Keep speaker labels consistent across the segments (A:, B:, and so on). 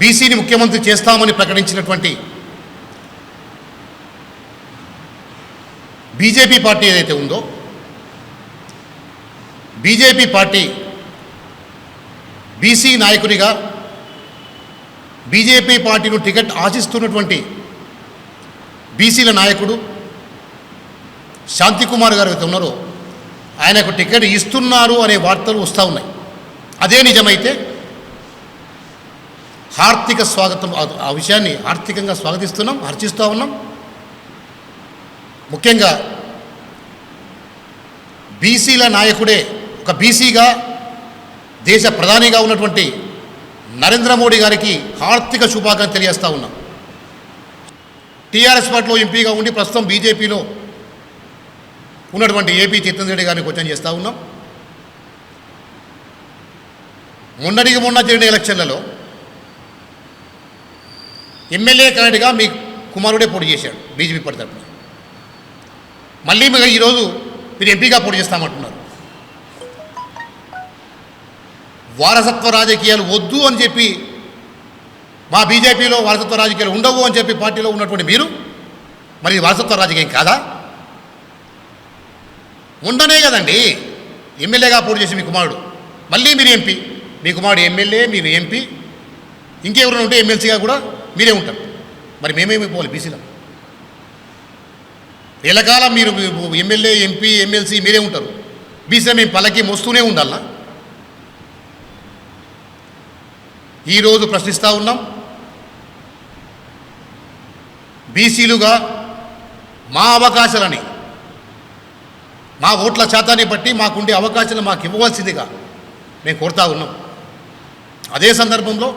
A: బీసీని ముఖ్యమంత్రి చేస్తామని ప్రకటించినటువంటి బీజేపీ పార్టీ ఏదైతే ఉందో బీజేపీ పార్టీ బీసీ నాయకునిగా బీజేపీ పార్టీను టికెట్ ఆశిస్తున్నటువంటి బీసీల నాయకుడు శాంతికుమార్ గారు అయితే ఉన్నారో ఆయనకు టికెట్ ఇస్తున్నారు అనే వార్తలు వస్తూ ఉన్నాయి. అదే నిజమైతే హార్దిక స్వాగతం. ఆ- విషయాన్ని ఆర్థికంగా స్వాగతిస్తున్నాం హర్చిస్తూ ఉన్నాం. ముఖ్యంగా బీసీల నాయకుడే ఒక బీసీగా దేశ ప్రధానిగా ఉన్నటువంటి నరేంద్ర మోడీ గారికి ఆర్థిక శుభాకాంక్షలు తెలియజేస్తూ ఉన్నాం. టీఆర్ఎస్ పార్టీలో ఎంపీగా ఉండి ప్రస్తుతం బీజేపీలో ఉన్నటువంటి ఏపీ చిత్తన్ రెడ్డి గారిని క్వశ్చన్ చేస్తూ ఉన్నాం. మొన్నటికి మొన్న జరిగిన ఎలక్షన్లలో ఎమ్మెల్యే కాండిగా మీ కుమారుడే పోటీ చేశాడు బీజేపీ పార్టీ తరఫున మళ్ళీ మీరు ఈరోజు మీరు ఎంపీగా పోటీ చేస్తామంటున్నారు. వారసత్వ రాజకీయాలు వద్దు అని చెప్పి మా బీజేపీలో వారసత్వ రాజకీయాలు ఉండవు అని చెప్పి పార్టీలో ఉన్నటువంటి మీరు మరి వారసత్వ రాజకీయం కాదా? ఉండనే కదండి. ఎమ్మెల్యేగా పోటీ చేసి మీ కుమారుడు మళ్ళీ మీరు ఎంపీ. మీ కుమారుడు ఎమ్మెల్యే మీరు ఎంపీ. ఇంకెవరైనా ఉంటే ఎమ్మెల్సీగా కూడా మీరే ఉంటారు. మరి మేమేమి పోవాలి బీసీలో? ఎలకాలం మీరు ఎమ్మెల్యే ఎంపీ ఎమ్మెల్సీ మీరే ఉంటారు. బీసీలో మేము పలకి మోస్తూనే ఉండాలా? ఈరోజు ప్రశ్నిస్తూ ఉన్నాం. బీసీలుగా మా అవకాశాలని మా ఓట్ల శాతాన్ని బట్టి మాకుండే అవకాశాలు మాకు ఇవ్వవలసిందిగా మేము కోరుతా ఉన్నాం. అదే సందర్భంలో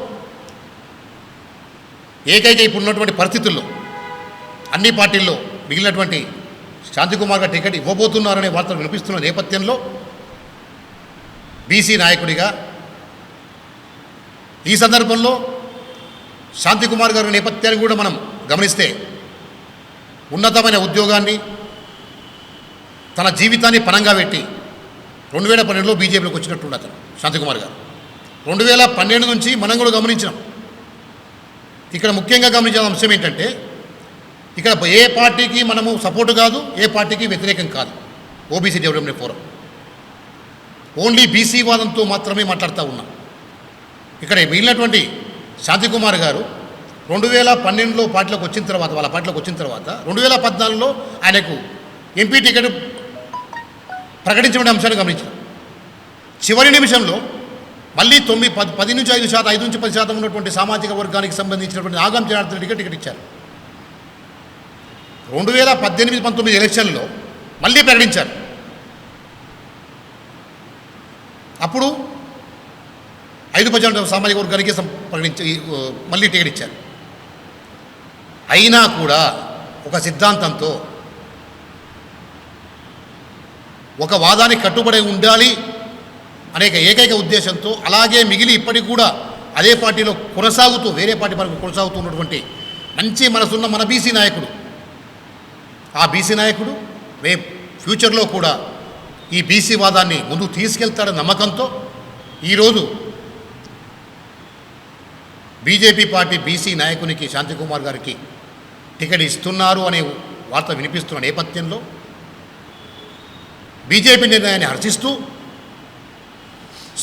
A: ఏకైక ఇప్పుడు ఉన్నటువంటి పరిస్థితుల్లో అన్ని పార్టీల్లో మిగిలినటువంటి శాంతికుమార్ టికెట్ ఇవ్వబోతున్నారనే వార్తలు వినిపిస్తున్న నేపథ్యంలో బీసీ నాయకుడిగా ఈ సందర్భంలో శాంతికుమార్ గారి నేపథ్యాన్ని కూడా మనం గమనిస్తే ఉన్నతమైన ఉద్యోగాన్ని తన జీవితాన్ని పనంగా పెట్టి రెండు వేల పన్నెండులో బీజేపీలోకి వచ్చినట్టుండ అతను శాంతికుమార్ గారు. రెండు వేల పన్నెండు నుంచి మనం కూడా గమనించినాం. ఇక్కడ ముఖ్యంగా గమనించిన అంశం ఏంటంటే ఇక్కడ ఏ పార్టీకి మనము సపోర్టు కాదు ఏ పార్టీకి వ్యతిరేకం కాదు. OBC development forum only BC వాదంతో మాత్రమే మాట్లాడుతూ ఉన్నాం. ఇక్కడ మిగిలినటువంటి శాంతికుమార్ గారు రెండు వేల పన్నెండులో పార్టీలోకి వచ్చిన తర్వాత వాళ్ళ పార్టీలోకి వచ్చిన తర్వాత రెండు వేల పద్నాలుగులో ఆయనకు ఎంపీ టికెట్ ప్రకటించబడిన అంశాన్ని గమనించారు. చివరి నిమిషంలో మళ్ళీ తొమ్మిది పది పది నుంచి ఐదు శాతం ఐదు నుంచి పది శాతం ఉన్నటువంటి సామాజిక వర్గానికి సంబంధించినటువంటి ఆగం జనార్దన్ రెడ్డికి టికెట్ ఇచ్చారు. రెండు వేల పద్దెనిమిది పంతొమ్మిది ఎలక్షన్లో మళ్ళీ ప్రకటించారు. అప్పుడు ఐదు పర్సెంట్ సామాజిక వర్గానికి ప్రకటించి మళ్ళీ టికెట్ ఇచ్చారు. అయినా కూడా ఒక సిద్ధాంతంతో ఒక వాదానికి కట్టుబడి ఉండాలి అనేక ఏకైక ఉద్దేశంతో అలాగే మిగిలి ఇప్పటికి కూడా అదే పార్టీలో కొనసాగుతూ వేరే పార్టీ వరకు కొనసాగుతూ ఉన్నటువంటి మంచి మనసున్న మన బీసీ నాయకుడు. ఆ బీసీ నాయకుడు రేపు ఫ్యూచర్లో కూడా ఈ బీసీ వాదాన్ని ముందుకు తీసుకెళ్తాడన్న నమ్మకంతో ఈరోజు బీజేపీ పార్టీ బీసీ నాయకునికి శాంతికుమార్ గారికి టికెట్ ఇస్తున్నారు అనే వార్త వినిపిస్తున్న నేపథ్యంలో బీజేపీ నిర్ణయాన్ని హర్షిస్తూ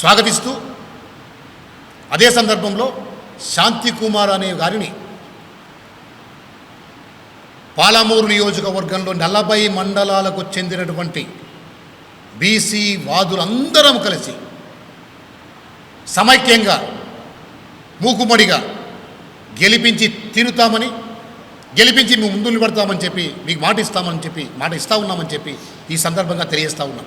A: స్వాగతిస్తూ అదే సందర్భంలో శాంతికుమార్ అనే గారిని పాలమూరు నియోజకవర్గంలో నలభై మండలాలకు చెందినటువంటి బీసీ వాదులందరం కలిసి సమైక్యంగా మూకుమడిగా గెలిపించి తిరుతామని గెలిపించి మేము ముందు నిలబడతామని చెప్పి మీకు మాట ఇస్తామని చెప్పి మాట ఇస్తా ఉన్నామని చెప్పి ఈ సందర్భంగా తెలియజేస్తూ ఉన్నాం.